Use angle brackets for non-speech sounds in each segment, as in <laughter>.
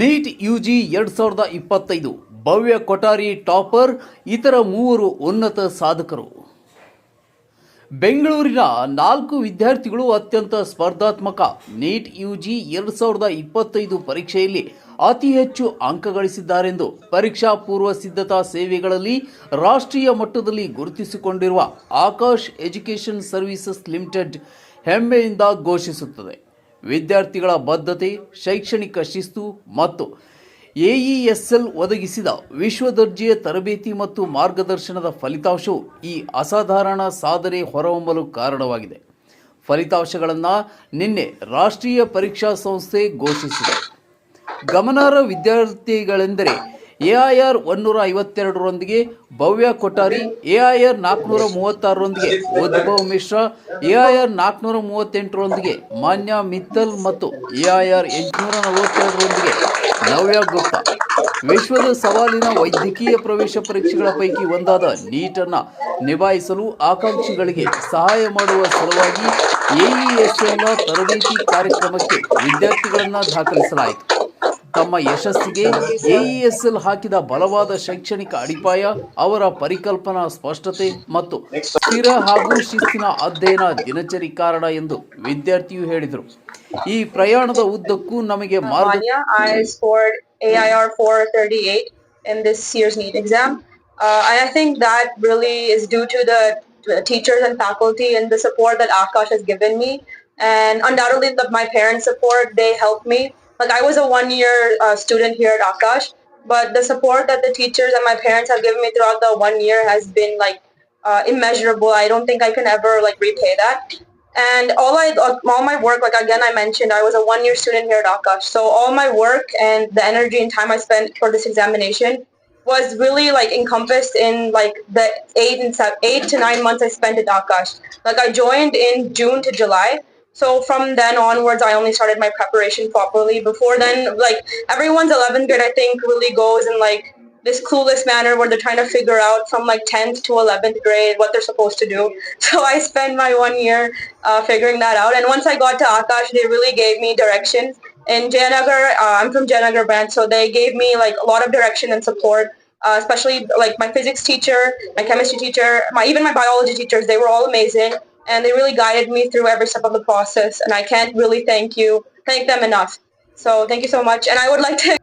Neat U G ಎರಡು ಸಾವಿರದ ಇಪ್ಪತ್ತೈದು ಭವ್ಯ ಕೊಠಾರಿ ಟಾಪರ್, ಇತರ ಮೂವರು ಉನ್ನತ ಸಾಧಕರು. ಬೆಂಗಳೂರಿನ ನಾಲ್ಕು ವಿದ್ಯಾರ್ಥಿಗಳು ಅತ್ಯಂತ ಸ್ಪರ್ಧಾತ್ಮಕ ನೀಟ್ ಯುಜಿ ಎರಡು ಸಾವಿರದ ಇಪ್ಪತ್ತೈದು ಪರೀಕ್ಷೆಯಲ್ಲಿ ಅತಿ ಹೆಚ್ಚು ಅಂಕ ಗಳಿಸಿದ್ದಾರೆಂದು ಪರೀಕ್ಷಾ ಪೂರ್ವ ಸಿದ್ಧತಾ ಸೇವೆಗಳಲ್ಲಿ ರಾಷ್ಟ್ರೀಯ ಮಟ್ಟದಲ್ಲಿ ಗುರುತಿಸಿಕೊಂಡಿರುವ ಆಕಾಶ್ ಎಜುಕೇಷನ್ ಸರ್ವಿಸಸ್ ಲಿಮಿಟೆಡ್ ಹೆಮ್ಮೆಯಿಂದ ಘೋಷಿಸುತ್ತದೆ. ವಿದ್ಯಾರ್ಥಿಗಳ ಬದ್ಧತೆ, ಶೈಕ್ಷಣಿಕ ಶಿಸ್ತು ಮತ್ತು ಎಇಎಸ್ಎಲ್ ಒದಗಿಸಿದ ವಿಶ್ವ ದರ್ಜೆಯ ತರಬೇತಿ ಮತ್ತು ಮಾರ್ಗದರ್ಶನದ ಫಲಿತಾಂಶವು ಈ ಅಸಾಧಾರಣ ಸಾಧನೆ ಹೊರಹೊಮ್ಮಲು ಕಾರಣವಾಗಿದೆ. ಫಲಿತಾಂಶಗಳನ್ನು ನಿನ್ನೆ ರಾಷ್ಟ್ರೀಯ ಪರೀಕ್ಷಾ ಸಂಸ್ಥೆ ಘೋಷಿಸಿದೆ. ಗಮನಾರ್ಹ ವಿದ್ಯಾರ್ಥಿಗಳೆಂದರೆ ಎಐಆರ್ ಒನ್ನೂರ ಐವತ್ತೆರಡರೊಂದಿಗೆ ಭವ್ಯ ಕೊಠಾರಿ ಎಐಆರ್ ನಾಲ್ಕುನೂರ ಮೂವತ್ತಾರರೊಂದಿಗೆ ಉದ್ಭವ್ ಮಿಶ್ರಾ ಎಐಆರ್ ನಾಲ್ಕುನೂರ ಮೂವತ್ತೆಂಟರೊಂದಿಗೆ ಮಾನ್ಯ ಮಿತ್ತಲ್ ಮತ್ತು ಎಐಆರ್ ಎಂಟುನೂರ ನಲವತ್ತೆರಡರೊಂದಿಗೆ ನವ್ಯ ಗುಪ್ತಾ. ವಿಶ್ವದ ಸವಾಲಿನ ವೈದ್ಯಕೀಯ ಪ್ರವೇಶ ಪರೀಕ್ಷೆಗಳ ಪೈಕಿ ಒಂದಾದ ನೀಟನ್ನು ನಿಭಾಯಿಸಲು ಆಕಾಂಕ್ಷಿಗಳಿಗೆ ಸಹಾಯ ಮಾಡುವ ಸಲುವಾಗಿ ಎಇಎಸ್ಎಲ್ನ ತರಬೇತಿ ಕಾರ್ಯಕ್ರಮಕ್ಕೆ ವಿದ್ಯಾರ್ಥಿಗಳನ್ನು ದಾಖಲಿಸಲಾಯಿತು. ತಮ್ಮ ಯಶಸ್ಸಿಗೆ ಎಇಎಸ್ಎಲ್ ಹಾಕಿದ ಬಲವಾದ ಶೈಕ್ಷಣಿಕ ಅಡಿಪಾಯ ಅವರ ಪರಿಕಲ್ಪನಾ ಸ್ಪಷ್ಟತೆ ಮತ್ತು ಸ್ಥಿರ ಹಾಗೂ ಶಿಸ್ತಿನ ಅಧ್ಯಯನ ದಿನಚರಿ ಕಾರಣ ಎಂದು ವಿದ್ಯಾರ್ಥಿಯು ಹೇಳಿದರು ಈ ಪ್ರಯಾಣದ ಉದ್ದಕ್ಕೂ ನಮಗೆ ಮಾರ್ಗ Manya. I scored AIR 438 in this year's NEET exam. Uh, and I think that really is due to the the teachers and faculty and the support that Akash has given me. And undoubtedly, the, my parents' support, they helped me. Like, I was a one year uh, student here at Akash, but the support that the teachers and my parents have given me throughout the one year has been like uh, immeasurable. I don't think I can ever like repay that. And all I, all my work, like again I mentioned, I was a one-year student here at Akash. So all my work and the energy and time I spent for this examination was really like encompassed in like the eight and seven, eight to nine months I spent at Akash. Like I joined in June to July. So from then onwards, I only started my preparation properly. Before then, like everyone's 11th grade, I think really goes in like this clueless manner where they're trying to figure out from like 10th to 11th grade what they're supposed to do. <laughs> So I spent my one year uh, figuring that out. And once I got to Akash, they really gave me direction. In Jayanagar, uh, I'm from Jayanagar branch, so they gave me like a lot of direction and support. Uh, especially like my physics teacher, my chemistry teacher, my even my biology teachers, they were all amazing and they really guided me through every step of the process. And I can't really thank you, thank them enough. So thank you so much. And I would like to <laughs>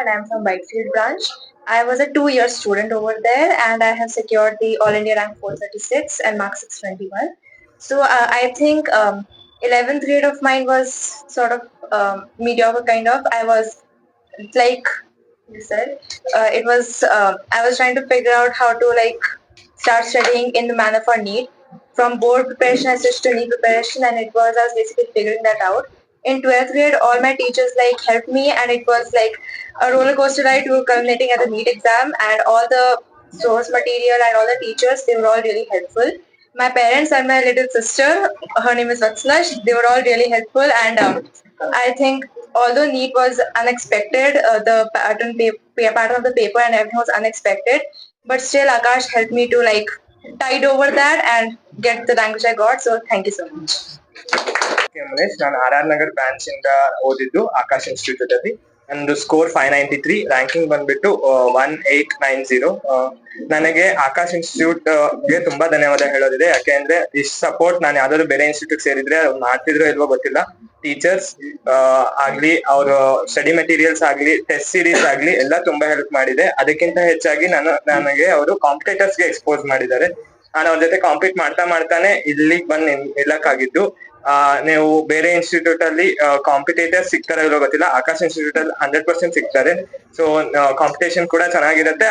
and I'm from Whitefield branch. I was a two-year student over there and I have secured the All India rank 436 and mark 621. So uh, I think um, 11th grade of mine was sort of um, mediocre kind of. I was like you said, uh, it was uh, I was trying to figure out how to like start studying in the manner for NEET. From board preparation I to NEET preparation and it was I was basically figuring that out in 12th grade, all my teachers like helped me and it was like a roller coaster ride to culminating at the NEET exam and all the source material and all the teachers, they were all really helpful. My parents and my little sister, her name is Vatslash, they were all really helpful and um, I think although NEET was unexpected, uh, the pattern, pa- pattern of the paper and everything was unexpected, but still Akash helped me to like tide over that and get the language I got. So thank you so much. K. Malesh ನಾನು R R Nagar branch ಇಂದ ಓದಿದ್ದು Akash institute ಅಲ್ಲಿ ನಂದು score five ninety three ranking ಬಂದ್ಬಿಟ್ಟು one eight nine zero ನನಗೆ ಆಕಾಶ್ ಇನ್ಸ್ಟಿಟ್ಯೂಟ್ಗೆ ತುಂಬಾ ಧನ್ಯವಾದ ಹೇಳೋದಿದೆ. ಯಾಕೆಂದ್ರೆ ಇಷ್ಟು ಸಪೋರ್ಟ್ ನಾನು ಯಾವ್ದಾದ್ರು ಬೇರೆ ಇನ್ಸ್ಟಿಟ್ಯೂಟ್ ಸೇರಿದ್ರೆ ಮಾಡ್ತಿದ್ರೋ ಇಲ್ವೋ ಗೊತ್ತಿಲ್ಲ. ಟೀಚರ್ಸ್ ಆಗ್ಲಿ, ಅವ್ರ ಸ್ಟಡಿ ಮೆಟೀರಿಯಲ್ಸ್ ಆಗ್ಲಿ ಟೆಸ್ಟ್ ಸೀರೀಸ್ ಆಗ್ಲಿ, ಎಲ್ಲ ತುಂಬಾ ಹೆಲ್ಪ್ ಮಾಡಿದೆ. ಅದಕ್ಕಿಂತ ಹೆಚ್ಚಾಗಿ ನಾನು, ನನಗೆ ಅವರು ಕಾಂಪಿಟೇಟರ್ಸ್ಗೆ ಎಕ್ಸ್ಪೋಸ್ ಮಾಡಿದ್ದಾರೆ. ನಾನು ಅವ್ರ ಜೊತೆ ಕಾಂಪೀಟ್ ಮಾಡ್ತಾ ಮಾಡ್ತಾನೆ, ಇಲ್ಲಿಗೆ ಬಂದು ನಿಲ್ಲಕ್ಕಾಗಿದ್ದು. ನೀವು ಬೇರೆ ಇನ್ಸ್ಟಿಟ್ಯೂಟ್ ಅಲ್ಲಿ ಕಾಂಪಿಟೇಟರ್ ಸಿಗ್ತಾರ ಇಲ್ಲೋ ಗೊತ್ತಿಲ್ಲ. ಆಕಾಶ್ ಇನ್ಸ್ಟಿಟ್ಯೂಟ್ ಅಲ್ಲಿ ಹಂಡ್ರೆಡ್ ಪರ್ಸೆಂಟ್ ಸಿಗ್ತಾರೆ. ಸೊ ಕಾಂಪಿಟೇಷನ್ ಕೂಡ ಚೆನ್ನಾಗಿರುತ್ತೆ.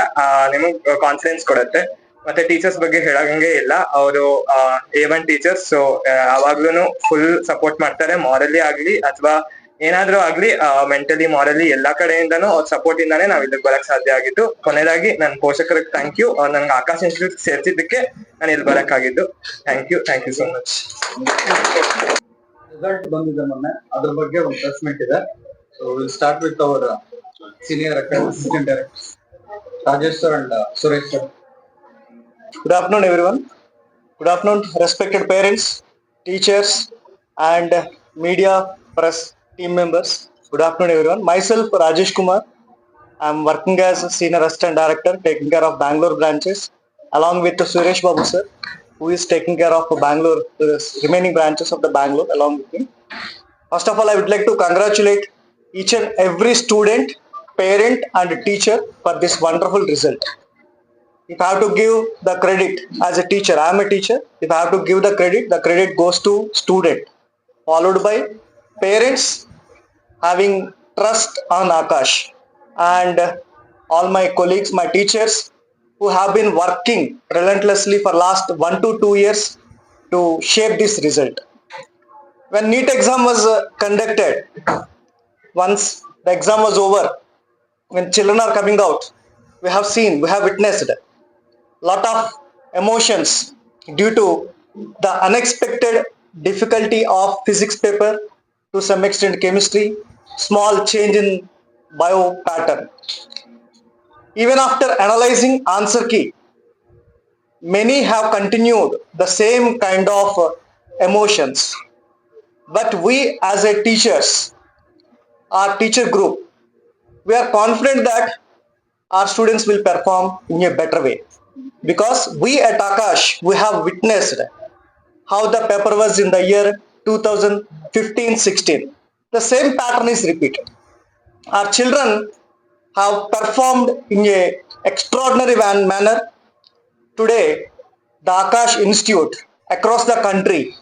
ನಿಮಗ್ ಕಾನ್ಫಿಡೆನ್ಸ್ ಕೊಡುತ್ತೆ. ಮತ್ತೆ ಟೀಚರ್ಸ್ ಬಗ್ಗೆ ಹೇಳಂಗೆ ಇಲ್ಲ. ಅವರು ಎ ಒನ್ ಟೀಚರ್ಸ್ ಸೊ ಯಾವಾಗ್ಲೂ ಫುಲ್ ಸಪೋರ್ಟ್ ಮಾಡ್ತಾರೆ. ಮಾರಲಿ ಆಗ್ಲಿ ಅಥವಾ ಏನಾದ್ರೂ ಆಗ್ಲಿ ಮೆಂಟಲಿ ಮಾರಲಿ ಎಲ್ಲಾ ಕಡೆಯಿಂದನೂ ಅವ್ರ ಸಪೋರ್ಟ್ ಇಂದಾನೆ ನಾವ್ ಇದಕ್ಕೆ ಬರಕ್ ಸಾಧ್ಯ ಆಗಿದ್ದು. ಕೊನೆಯದಾಗಿ ನನ್ನ ಪೋಷಕರಿಗೆ ಥ್ಯಾಂಕ್ ಯು ನನ್ಗೆ ಆಕಾಶ್ ಇನ್ಸ್ಟಿಟ್ಯೂಟ್ ಸೇರ್ಸಿದ್ದಕ್ಕೆ ನಾನು ಇಲ್ಲಿ ಬರಕ್ಕಾಗಿದ್ದು thank you thank you so much result ಬಂದಿದೆ ಮೊನ್ನೆ. ಅದ್ರ ಬಗ್ಗೆ ಒಂದು ಪ್ರೆಸ್ ಮೀಟ್ ಇದೆ so will start with our senior assistant director Rajesh sir and Suresh sir good afternoon everyone good afternoon respected parents teachers and media press. Team members. Good afternoon, everyone. Myself, Rajesh Kumar. I'm working as senior assistant director, taking care of Bangalore branches, along with Suresh Babu sir, who is taking care of Bangalore, the remaining branches of the Bangalore, along with me. First of all, I would like to congratulate each and every student, parent, and teacher for this wonderful result. If I have to give the credit as a teacher, I am a teacher. If I have to give the credit, the credit goes to student, followed by parents having trust on Akash and all my colleagues, my teachers who have been working relentlessly for last one to two years to shape this result. When NEET exam was uh, conducted, once the exam was over, when children are coming out, we have seen, we have witnessed lot of emotions due to the unexpected difficulty of physics paper to some extent chemistry small change in bio pattern. Even after analyzing answer key many have continued the same kind of uh, emotions. But we as a teachers our teacher group we are confident that our students will perform in a better way. Because we at Akash we have witnessed how the paper was in the year 2015-16 the same pattern is repeated. Our children have performed in a extraordinary man- manner. Today the Akash Institute across the country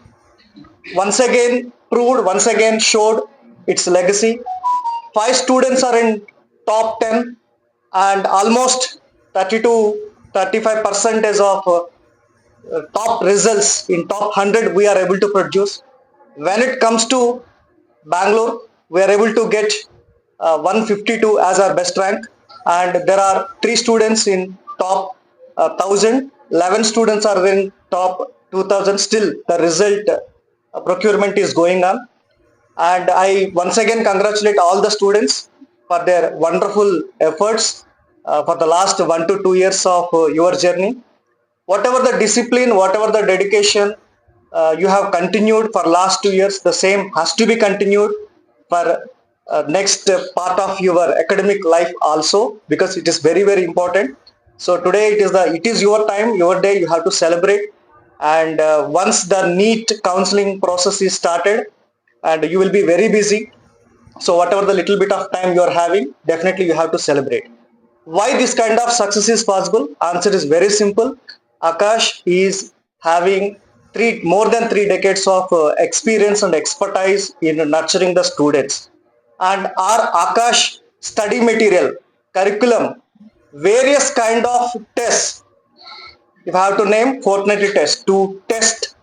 once again proved once again showed its legacy. Five students are in top 10 and almost 32 35 percentage of uh, top results in top 100 we are able to produce when it comes to bangalore we are able to get uh, 152 as our best rank. And there are three students in top uh, 1000 11 students are in top 2000 still the result uh, procurement is going on. And I once again congratulate all the students for their wonderful efforts uh, for the last one to two years of uh, your journey. Whatever the discipline, whatever the dedication uh, you have continued for last two years, the same has to be continued for uh, next uh, part of your academic life also because it is very very important. So today it is the it is your time, your day. You have to celebrate. And uh, once the neat counseling process is started and you will be very busy. So whatever the little bit of time you are having definitely you have to celebrate. Why this kind of success is possible? Answer is very simple. Akash is having three more than three decades of uh, experience and expertise in nurturing the students. And our akash study material curriculum various kind of tests. If I have to name fortnightly test to test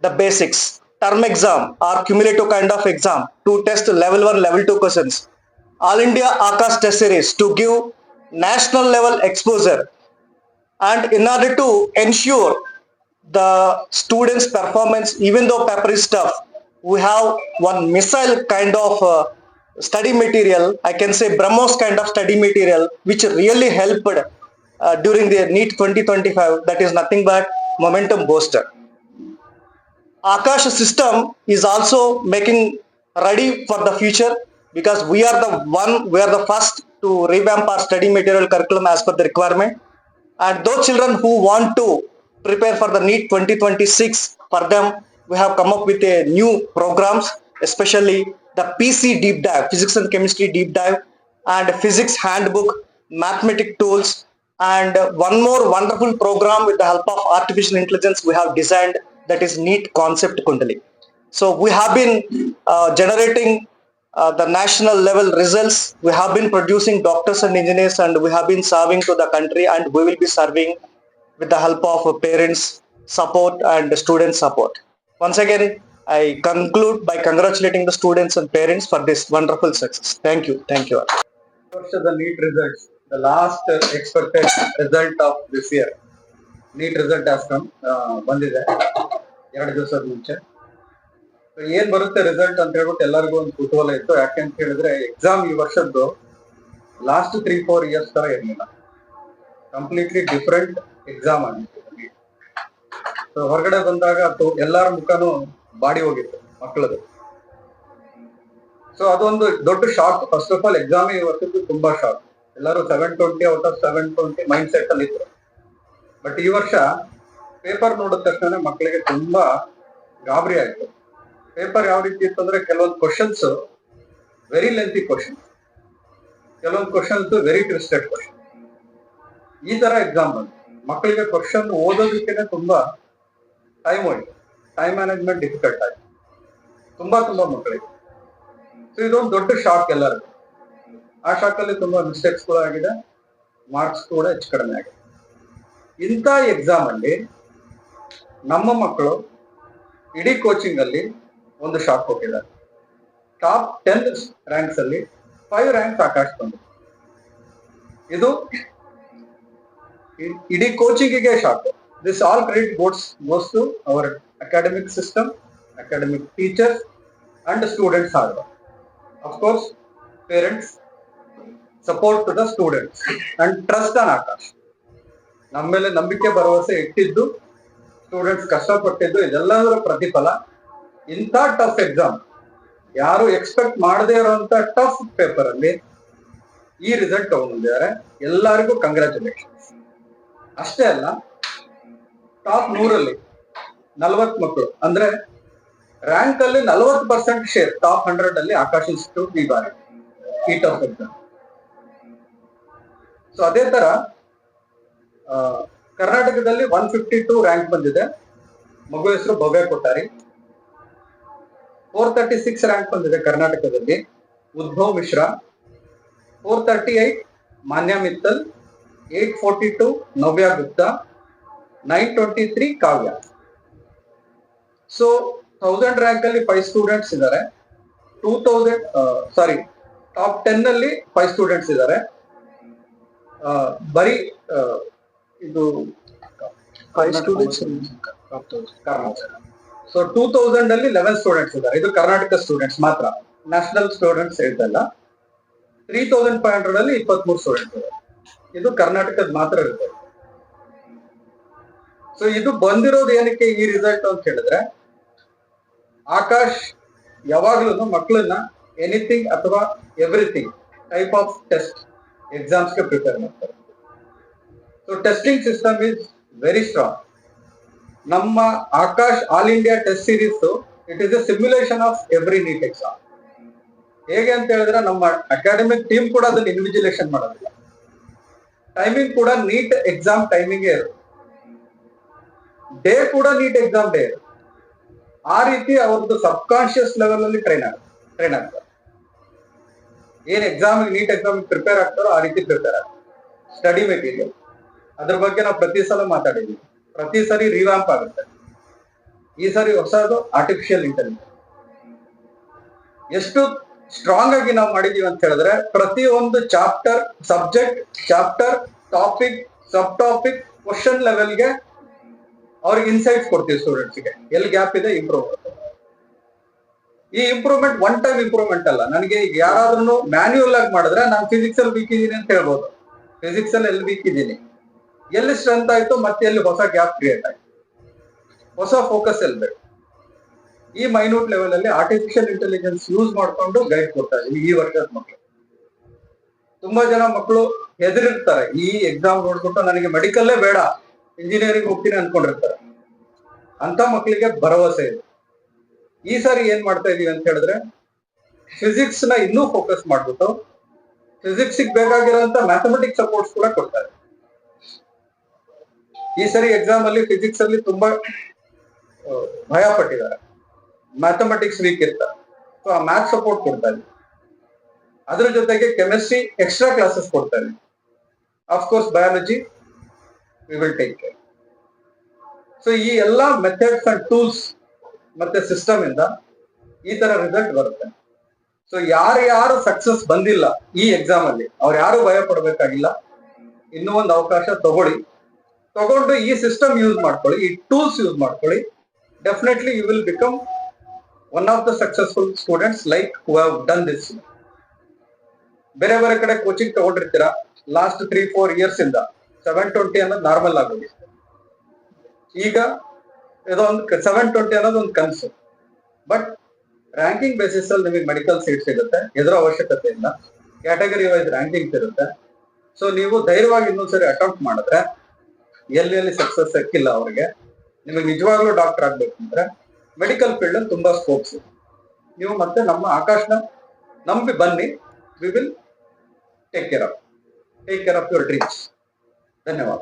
the basics, term exam or cumulative kind of exam to test level 1, level 2 questions. All India Akash test series to give national level exposure. And in order to ensure the students performance even though paper is tough we have one missile kind of uh, study material i can say brahmos kind of study material which really helped uh, during the NEET 2025 that is nothing but momentum booster. Akash system is also making ready for the future because we are the one, we are the first to revamp our study material curriculum as per the requirement. And those children who want to prepare for the NEET 2026, for them we have come up with a new programs, especially the PC deep dive, physics and chemistry deep dive, and physics handbook, mathematic tools, and one more wonderful program with the help of artificial intelligence we have designed that is neat concept kundali. So we have been uh, generating uh, the national level results. We have been producing doctors and engineers and we have been serving to the country and we will be serving with the help of parents support and student support once again i conclude by congratulating the students and parents for this wonderful success thank you thank you all. the NEET results, the last expected result of this year. NEET result has come ಬಂದಿದೆ ಎರಡು ದಿವಸದ ಮುಂಚೆ ಏನ್ ಬರುತ್ತೆ result ಅಂತ ಹೇಳ್ಬಿಟ್ಟು ಎಲ್ಲರಿಗೂ ಒಂದು ಕುತೂಹಲ ಇತ್ತು ಯಾಕೆ ಅಂತ ಹೇಳಿದ್ರೆ ಎಕ್ಸಾಮ್ ಈ ವರ್ಷದ್ದು ಲಾಸ್ಟ್ ತ್ರೀ ಫೋರ್ ಇಯರ್ಸ್ ತರ ಇರಲಿಲ್ಲ ಕಂಪ್ಲೀಟ್ಲಿ ಡಿಫ್ರೆಂಟ್ ಎಕ್ಸಾಮ್ ಆಗಿತ್ತು ಸೊ ಹೊರಗಡೆ ಬಂದಾಗ ಎಲ್ಲಾರ ಮುಖನೂ ಬಾಡಿ ಹೋಗಿತ್ತು ಮಕ್ಕಳದು ಸೊ ಅದೊಂದು ದೊಡ್ಡ shock first of all exam ಇವತ್ತಿದ್ದು ತುಂಬಾ ಶಾಕ್ ಎಲ್ಲರೂ seven twenty out of seven twenty mindset ಅಲ್ಲಿ ಇತ್ತು ಬಟ್ ಈ ವರ್ಷ ಪೇಪರ್ ನೋಡಿದ ತಕ್ಷಣ ಮಕ್ಕಳಿಗೆ ತುಂಬಾ ಗಾಬರಿ ಆಯ್ತು. ಪೇಪರ್ ಯಾವ ರೀತಿ ಇತ್ತು ಅಂದ್ರೆ ಕೆಲವೊಂದು ಕ್ವಶನ್ಸ್ ವೆರಿ ಲೆಂತಿ ಕ್ವಶನ್ ಕೆಲವೊಂದು ಕ್ವಶನ್ಸ್ ವೆರಿ ಟ್ವಿಸ್ಟೆಡ್ ಕ್ವಶನ್ ಈ ತರ ಎಕ್ಸಾಮ್ ಬಂತು. ಮಕ್ಕಳಿಗೆ ಕ್ವಶನ್ ಓದೋದಕ್ಕೆ ತುಂಬಾ ಟೈಮ್ ಹೋಯ್ತು. ಟೈಮ್ ಮ್ಯಾನೇಜ್ಮೆಂಟ್ ಡಿಫಿಕಲ್ಟ್ ಆಯ್ತು. ತುಂಬಾ ತುಂಬಾ ಮಕ್ಕಳಿಗೆ. ಸೊ ಇದೊಂದು ದೊಡ್ಡ ಶಾಕ್ ಎಲ್ಲರಿಗೂ. ಆ ಶಾಕ್ ಅಲ್ಲಿ ತುಂಬಾ ಮಿಸ್ಟೇಕ್ಸ್ ಕೂಡ ಆಗಿದೆ. ಮಾರ್ಕ್ಸ್ ಕೂಡ ಹೆಚ್ಚು ಕಡಿಮೆ ಆಗಿದೆ. ಇಂಥ ಎಕ್ಸಾಮ್ ಅಲ್ಲಿ ನಮ್ಮ ಮಕ್ಕಳು ಇಡೀ ಕೋಚಿಂಗ್ ಅಲ್ಲಿ ಒಂದು ಶಾಕ್ ಕೊಟ್ಟಿದ್ದಾರೆ. ಟಾಪ್ ಟೆನ್ ರ್ಯಾಂಕ್ಸ್ ಅಲ್ಲಿ ಫೈವ್ ರ್ಯಾಂಕ್ಸ್ ಆಕಾಶ್ ಬಂದಿದೆ. ಇದು ಇಡೀ ಕೋಚಿಂಗಿಗೆ shock this all credit boards goes to our academic system academic teachers and students hard of parents support to the students and trust on Aakash ನಮ್ಮ ಮೇಲೆ ನಂಬಿಕೆ, ಭರವಸೆ ಇಟ್ಟಿದ್ದು ಸ್ಟೂಡೆಂಟ್ಸ್ ಕಷ್ಟಪಟ್ಟಿದ್ದು, ಇದೆಲ್ಲದರ ಪ್ರತಿಫಲ. ಇಂಥ ಟಫ್ ಎಕ್ಸಾಮ್ ಯಾರು ಎಕ್ಸ್ಪೆಕ್ಟ್ ಮಾಡದೇ ಇರುವಂತ ಟಫ್ ಪೇಪರ್ ಅಲ್ಲಿ ಈ ರಿಸಲ್ಟ್ ತಗೊಂಡಿದ್ದಾರೆ. ಎಲ್ಲರಿಗೂ ಕಂಗ್ರ್ಯಾಚುಲೇಷನ್ಸ್ ಅಷ್ಟೇ ಅಲ್ಲ ಟಾಪ್ ನೂರಲ್ಲಿ ನಲವತ್ ಮಕ್ಕಳು. ಅಂದ್ರೆ ರ್ಯಾಂಕ್ ಅಲ್ಲಿ ನಲವತ್ತು ಪರ್ಸೆಂಟ್ ಶೇರ್ ಟಾಪ್ ಹಂಡ್ರೆಡ್ ಅಲ್ಲಿ ಆಕಾಶ್ ಇನ್ಸ್ಟಿಟ್ಯೂಟ್ ಈ ಬಾರಿ ಕೀಟ್ ಆಫ್ ಎಕ್ಸಾಮ್ ಸೊ ಅದೇ ತರ ಕರ್ನಾಟಕದಲ್ಲಿ ಒನ್ ಫಿಫ್ಟಿ ಟೂ ರ್ಯಾಂಕ್ ಬಂದಿದೆ. ಮಗು ಹೆಸರು Bhavya Kottari four thirty six rank ಬಂದಿದೆ ಕರ್ನಾಟಕದಲ್ಲಿ, Udbhav Mishra. Four thirty eight Manya Mittal. Eight forty two Navya Gupta nine twenty three Kavya. So thousand rank ಅಲ್ಲಿ five students ಇದ್ದಾರೆ. Two thousand sorry top ten ಅಲ್ಲಿ five students ಇದ್ದಾರೆ. ಆ, ಬರೀ ಇದು five students so two thousand ಅಲ್ಲಿ eleven students ಇದ್ದಾರೆ. ಇದು ಕರ್ನಾಟಕ ಸ್ಟೂಡೆಂಟ್ಸ್ ಮಾತ್ರ. ನ್ಯಾಷನಲ್ ಸ್ಟೂಡೆಂಟ್ಸ್ ಇದ್ದಲ್ಲ ತ್ರೀ ತೌಸಂಡ್ ಫೈವ್ ಹಂಡ್ರೆಡ್ ಅಲ್ಲಿ ಇಪ್ಪತ್ಮೂರು ಸ್ಟೂಡೆಂಟ್ಸ್ ಇದ್ದಾರೆ. ಇದು ಕರ್ನಾಟಕದ ಮಾತ್ರ ಇರುತ್ತೆ. ಸೊ ಇದು ಬಂದಿರೋದು ಏನಕ್ಕೆ ಈ ರಿಸಲ್ಟ್ ಅಂತ ಹೇಳಿದ್ರೆ, ಆಕಾಶ್ ಯಾವಾಗ್ಲೂ ಮಕ್ಕಳನ್ನ ಎನಿಥಿಂಗ್ ಅಥವಾ ಎವ್ರಿಥಿಂಗ್ ಟೈಪ್ ಆಫ್ ಟೆಸ್ಟ್ ಎಕ್ಸಾಮ್ಸ್ಗೆ ಪ್ರಿಪೇರ್ ಮಾಡ್ತಾರೆ. So testing system is very strong ನಮ್ಮ Aakash all India test series it is a simulation of every NEET exam ಹೇಗೆ ಅಂತ ಹೇಳಿದ್ರೆ, ನಮ್ಮ ಅಕಾಡೆಮಿಕ್ ಟೀಮ್ ಕೂಡ ಅದನ್ನ ಇನ್ವಿಜಿಲೇಷನ್ ಮಾಡೋದಿಲ್ಲ. ಟೈಮಿಂಗ್ ಕೂಡ ನೀಟ್ ಎಕ್ಸಾಮ್ ಟೈಮಿಂಗ್ ಇರುತ್ತೆ. ಡೇ ಕೂಡ ನೀಟ್ ಎಕ್ಸಾಮ್ ಡೇ ಆ ರೀತಿ ಅವ್ರದ್ದು ಸಬ್ ಕಾನ್ಶಿಯಸ್ ಲೆವೆಲ್ ಅಲ್ಲಿ ಟ್ರೈನ್ ಆಗುತ್ತೆ ಟ್ರೈನ್ ಆಗ್ತಾರೆ. ಏನ್ ಎಕ್ಸಾಮ್ ನೀಟ್ ಎಕ್ಸಾಮ್ ಪ್ರಿಪೇರ್ ಆಗ್ತಾರೋ ಆ ರೀತಿ ಪ್ರಿಪೇರ್ ಆಗ್ತಾರೆ ಸ್ಟಡಿ ಮೆಟೀರಿಯಲ್ ಅದ್ರ ಬಗ್ಗೆ ನಾವು ಪ್ರತಿ ಸಲ ಮಾತಾಡಿದ್ವಿ. ಪ್ರತಿ ಸರಿ ರಿವ್ಯಾಂಪ್ ಆಗುತ್ತೆ. ಈ ಸರಿ ಹೊಸದು ಆರ್ಟಿಫಿಷಿಯಲ್ ಇಂಟೆಲಿಜೆನ್ಸ್ ಎಷ್ಟು ಸ್ಟ್ರಾಂಗ್ ಆಗಿ ನಾವು ಮಾಡಿದೀವಿ ಅಂತ ಹೇಳಿದ್ರೆ ಪ್ರತಿ ಒಂದು chapter subject chapter topic subtopic question ಲೆವೆಲ್ಗೆ ಅವ್ರಿಗೆ ಇನ್ಸೈಟ್ಸ್ ಕೊಡ್ತೀವಿ ಸ್ಟೂಡೆಂಟ್ಸ್ಗೆ ಎಲ್ಲಿ ಗ್ಯಾಪ್ ಇದೆ ಇಂಪ್ರೂವ್ ಈ ಇಂಪ್ರೂವ್ಮೆಂಟ್ ಒನ್ ಟೈಮ್ ಇಂಪ್ರೂವ್ಮೆಂಟ್ ಅಲ್ಲ. ನನಗೆ ಈಗ ಯಾರಾದ್ರೂ ಮ್ಯಾನ್ಯುವಲ್ ಆಗಿ ಮಾಡಿದ್ರೆ ನಾನು ಫಿಸಿಕ್ಸ್ ಅಲ್ಲಿ ವೀಕ್ ಇದ್ದೀನಿ ಅಂತ ಹೇಳ್ಬೋದು. ಫಿಸಿಕ್ಸ್ ಅಲ್ಲಿ ಎಲ್ಲಿ ವೀಕ್ ಇದ್ದೀನಿ. ಎಲ್ಲಿ ಸ್ಟ್ರೆಂತ್ ಆಯ್ತು ಮತ್ತೆ ಎಲ್ಲಿ ಹೊಸ ಗ್ಯಾಪ್ ಕ್ರಿಯೇಟ್ ಆಯ್ತು. ಹೊಸ ಫೋಕಸ್ ಎಲ್ಲಿ ಬೇಕು? ಈ ಮೈನ್ಯೂಟ್ ಲೆವೆಲ್ ಅಲ್ಲಿ ಆರ್ಟಿಫಿಷಿಯಲ್ ಇಂಟೆಲಿಜೆನ್ಸ್ ಯೂಸ್ ಮಾಡ್ಕೊಂಡು ಗೈಡ್ ಕೊಡ್ತಾ ಇದೀವಿ ಈ ವರ್ಷದ ಮಕ್ಕಳು. ತುಂಬಾ ಜನ ಮಕ್ಕಳು ಹೆದರಿರ್ತಾರೆ. ಈ ಎಕ್ಸಾಮ್ ನೋಡ್ಬಿಟ್ಟು ನನಗೆ ಮೆಡಿಕಲ್ಲೇ ಬೇಡ ಇಂಜಿನಿಯರಿಂಗ್ ಹೋಗ್ತೀನಿ ಅನ್ಕೊಂಡಿರ್ತಾರೆ. ಅಂತ ಮಕ್ಕಳಿಗೆ ಭರವಸೆ ಇದೆ. ಈ ಸಾರಿ ಏನ್ ಮಾಡ್ತಾ ಇದೀವಿ ಅಂತ ಹೇಳಿದ್ರೆ ಫಿಸಿಕ್ಸ್ನ ಇನ್ನೂ ಫೋಕಸ್ ಮಾಡ್ಬಿಟ್ಟು ಫಿಸಿಕ್ಸ್ ಬೇಕಾಗಿರೋಂತ ಮ್ಯಾಥಮೆಟಿಕ್ಸ್ ಸಪೋರ್ಟ್ಸ್ ಕೂಡ ಕೊಡ್ತಾರೆ. ಈ ಸರಿ ಎಕ್ಸಾಮ್ ಅಲ್ಲಿ ಫಿಸಿಕ್ಸ್ ಅಲ್ಲಿ ತುಂಬಾ ಭಯ ಪಟ್ಟಿದ್ದಾರೆ ಮ್ಯಾಥಮೆಟಿಕ್ಸ್ ವೀಕ್ ಇರ್ತಾರೆ ಸೊ ಆ ಮ್ಯಾಥ್ ಸಪೋರ್ಟ್ ಕೊಡ್ತಾರೆ ಅದ್ರ ಜೊತೆಗೆ ಕೆಮಿಸ್ಟ್ರಿ ಎಕ್ಸ್ಟ್ರಾ ಕ್ಲಾಸಸ್ ಕೊಡ್ತಾರೆ ಇದ್ದೀವಿ course biology we will take care so ಈ ಎಲ್ಲ ಮೆಥಡ್ಸ್ ಅಂಡ್ ಟೂಲ್ಸ್ ಮತ್ತೆ ಸಿಸ್ಟಮ್ ಇಂದ ಈ ತರ ರಿಸಲ್ಟ್ ಬರುತ್ತೆ. ಸೊ ಯಾರು ಯಾರು ಸಕ್ಸಸ್ ಬಂದಿಲ್ಲ ಈ ಎಕ್ಸಾಮ್ ಅಲ್ಲಿ, ಅವ್ರು ಯಾರು ಭಯ ಪಡಬೇಕಾಗಿಲ್ಲ, ಇನ್ನೂ ಒಂದು ಅವಕಾಶ ತಗೊಳ್ಳಿ. ತಗೊಂಡು ಈ ಸಿಸ್ಟಮ್ ಯೂಸ್ ಮಾಡ್ಕೊಳ್ಳಿ, ಈ ಟೂಲ್ಸ್ ಯೂಸ್ ಮಾಡ್ಕೊಳ್ಳಿ. Definitely you will become one of the successful students like who have done this ಬೇರೆ ಬೇರೆ ಕಡೆ ಕೋಚಿಂಗ್ ತಗೊಂಡಿರ್ತೀರಾ? ಲಾಸ್ಟ್ ತ್ರೀ ಫೋರ್ ಇಯರ್ಸ್ ಇಂದ ಸೆವೆನ್ ಟ್ವೆಂಟಿ ಅನ್ನೋದು ನಾರ್ಮಲ್ ಆಗೋದು. ಈಗ ಇದೊಂದು ಸೆವೆನ್ ಟ್ವೆಂಟಿ ಅನ್ನೋದು ಒಂದು ಕನಸು. ಬಟ್ ರ್ಯಾಂಕಿಂಗ್ ಬೇಸಿಸ್ ಅಲ್ಲಿ ನಿಮಗೆ ಮೆಡಿಕಲ್ ಸೀಟ್ ಸಿಗುತ್ತೆ. ಎದುರ ಅವಶ್ಯಕತೆ ಇಲ್ಲ. ಕ್ಯಾಟಗರಿ ವೈಸ್ ರ್ಯಾಂಕಿಂಗ್ ಇರುತ್ತೆ ಸೊ ನೀವು ಧೈರ್ಯವಾಗಿ ಇನ್ನೊಂದ್ಸರಿ ಅಟೆಂಪ್ಟ್ ಮಾಡಿದ್ರೆ ಎಲ್ಲಿ ಎಲ್ಲಿ ಸಕ್ಸಸ್ ಸಿಕ್ಕಿಲ್ಲ ಅವ್ರಿಗೆ, ನಿಮಗೆ ನಿಜವಾಗ್ಲೂ ಡಾಕ್ಟರ್ ಆಗ್ಬೇಕು ಮೆಡಿಕಲ್ ಫೀಲ್ಡ್ ಅಲ್ಲಿ ತುಂಬಾ ಸ್ಕೋಪ್ಸ್ ನೀವು ಮತ್ತೆ ನಮ್ಮ ಆಕಾಶನ ನಂಬಿ ಬನ್ನಿ. We will take care of take care of your dreams ಧನ್ಯವಾದ.